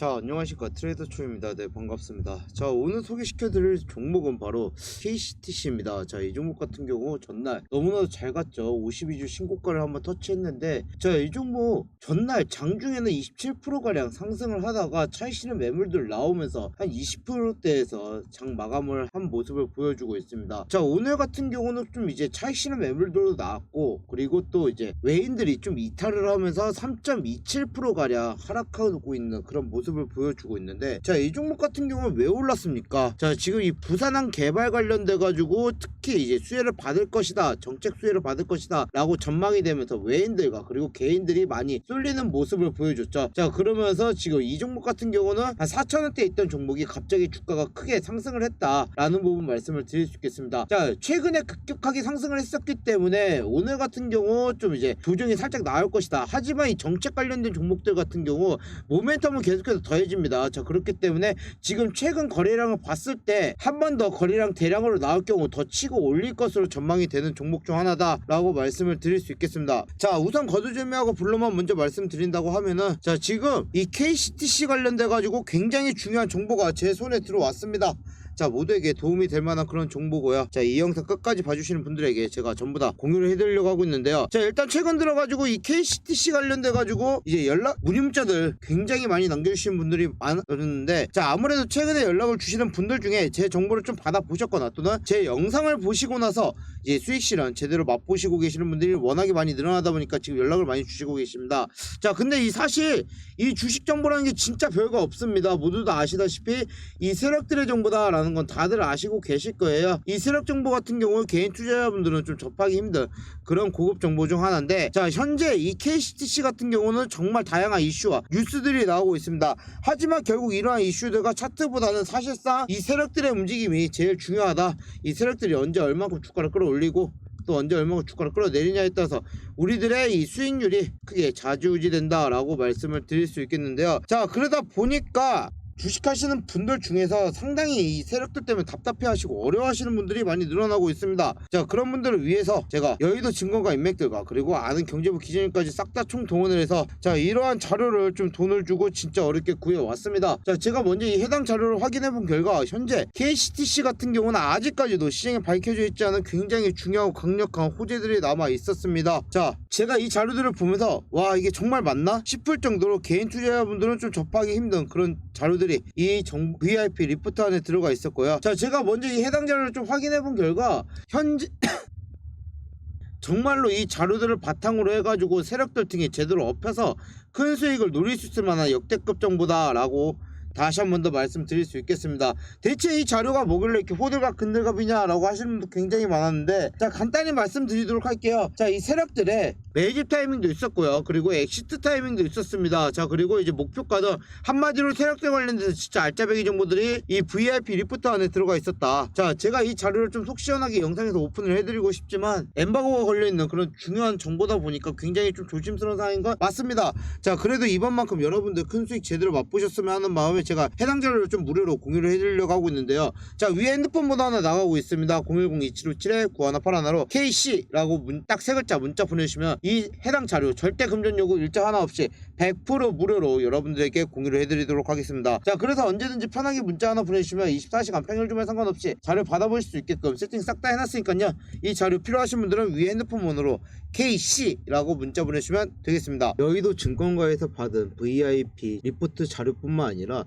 자 안녕하십니까. 트레이더 초입니다. 네 반갑습니다. 자 오늘 소개시켜드릴 종목은 바로 KCTC입니다. 자 이 종목 같은 경우 전날 너무나도 잘 갔죠. 52주 신고가를 한번 터치했는데 자 이 종목 전날 장중에는 27%가량 상승을 하다가 차이시는 매물들 나오면서 한 20%대에서 장 마감을 한 모습을 보여주고 있습니다. 자 오늘 같은 경우는 좀 이제 차이시는 매물들도 나왔고 그리고 또 이제 외인들이 좀 이탈을 하면서 3.27%가량 하락하고 있는 그런 모습 을 보여주고 있는데 자 이 종목 같은 경우는 왜 올랐습니까? 자 지금 이 부산항 개발 관련돼 가지고 특히 이제 수혜를 받을 것이다 정책 수혜를 받을 것이다 라고 전망이 되면서 외인들과 그리고 개인들이 많이 쏠리는 모습을 보여줬죠. 자 그러면서 지금 이 종목 같은 경우는 한 4천원대 있던 종목이 갑자기 주가가 크게 상승을 했다 라는 부분 말씀을 드릴 수 있겠습니다. 자 최근에 급격하게 상승을 했었기 때문에 오늘 같은 경우 좀 이제 조정이 살짝 나올 것이다. 하지만 이 정책 관련된 종목들 같은 경우 모멘텀은 계속해서 더해집니다. 자 그렇기 때문에 지금 최근 거래량을 봤을 때 한 번 더 거래량 대량으로 나올 경우 더 치고 올릴 것으로 전망이 되는 종목 중 하나다라고 말씀을 드릴 수 있겠습니다. 자 우선 거두절미하고 블루만 먼저 말씀드린다고 하면은 자 지금 이 KCTC 관련돼 가지고 굉장히 중요한 정보가 제 손에 들어왔습니다. 자 모두에게 도움이 될 만한 그런 정보고요. 자 이 영상 끝까지 봐주시는 분들에게 제가 전부 다 공유를 해드리려고 하고 있는데요. 자 일단 최근 들어가지고 이 KCTC 관련돼 가지고 이제 연락 문의 문자들 굉장히 많이 남겨주시는 분들이 많았는데 자 아무래도 최근에 연락을 주시는 분들 중에 제 정보를 좀 받아보셨거나 또는 제 영상을 보시고 나서 이제 수익 실현 제대로 맛보시고 계시는 분들이 워낙에 많이 늘어나다 보니까 지금 연락을 많이 주시고 계십니다. 자 근데 이 사실 이 주식 정보라는 게 진짜 별거 없습니다. 모두 다 아시다시피 이 세력들의 정보다라는 건 다들 아시고 계실 거예요. 이 세력 정보 같은 경우 개인 투자자분들은 좀 접하기 힘든 그런 고급 정보 중 하나인데 자 현재 이 KCTC 같은 경우는 정말 다양한 이슈와 뉴스들이 나오고 있습니다. 하지만 결국 이러한 이슈들과 차트보다는 사실상 이 세력들의 움직임이 제일 중요하다. 이 세력들이 언제 얼마큼 주가를 끌어올리고 또 언제 얼마큼 주가를 끌어내리냐에 따라서 우리들의 이 수익률이 크게 좌지우지된다라고 말씀을 드릴 수 있겠는데요. 자 그러다 보니까 주식하시는 분들 중에서 상당히 이 세력들 때문에 답답해하시고 어려워하시는 분들이 많이 늘어나고 있습니다. 자 그런 분들을 위해서 제가 여의도 증권가 인맥들과 그리고 아는 경제부 기자님까지 싹 다 총동원을 해서 자 이러한 자료를 좀 돈을 주고 진짜 어렵게 구해왔습니다. 자 제가 먼저 이 해당 자료를 확인해 본 결과 현재 KCTC 같은 경우는 아직까지도 시장에 밝혀져 있지 않은 굉장히 중요하고 강력한 호재들이 남아 있었습니다. 자 제가 이 자료들을 보면서 와 이게 정말 맞나 싶을 정도로 개인 투자자분들은 좀 접하기 힘든 그런 자료들이 이 정, VIP 리포트 안에 들어가 있었고요. 자, 제가 먼저 이 해당 자료를 좀 확인해 본 결과 현재 정말로 이 자료들을 바탕으로 해가지고 세력들 등에 제대로 업혀서 큰 수익을 노릴 수 있을 만한 역대급 정보다라고 다시 한 번 더 말씀드릴 수 있겠습니다. 대체 이 자료가 뭐길래 이렇게 호들갑 근들갑이냐라고 하시는 분도 굉장히 많았는데 자 간단히 말씀드리도록 할게요. 자 이 세력들의 매집 타이밍도 있었고요. 그리고 엑시트 타이밍도 있었습니다. 자 그리고 이제 목표가도 한마디로 세력들 관련돼서 진짜 알짜배기 정보들이 이 VIP 리포트 안에 들어가 있었다. 자 제가 이 자료를 좀 속 시원하게 영상에서 오픈을 해드리고 싶지만 엠바고가 걸려있는 그런 중요한 정보다 보니까 굉장히 좀 조심스러운 상황인 건 맞습니다. 자 그래도 이번만큼 여러분들 큰 수익 제대로 맛보셨으면 하는 마음에 제가 해당 자료를 좀 무료로 공유를 해드리려고 하고 있는데요. 자 위에 핸드폰 번호 하나 나가고 있습니다. 010-2757-9181로 KC라고 딱세 글자 문자 보내주시면 이 해당 자료 절대 금전 요구 일자 하나 없이 100% 무료로 여러분들에게 공유를 해드리도록 하겠습니다. 자 그래서 언제든지 편하게 문자 하나 보내주시면 24시간 평일 주말 상관없이 자료 받아보실 수 있게끔 세팅 싹 다 해놨으니까요. 이 자료 필요하신 분들은 위에 핸드폰 번호로 KC라고 문자 보내주시면 되겠습니다. 여의도 증권가에서 받은 VIP 리포트 자료뿐만 아니라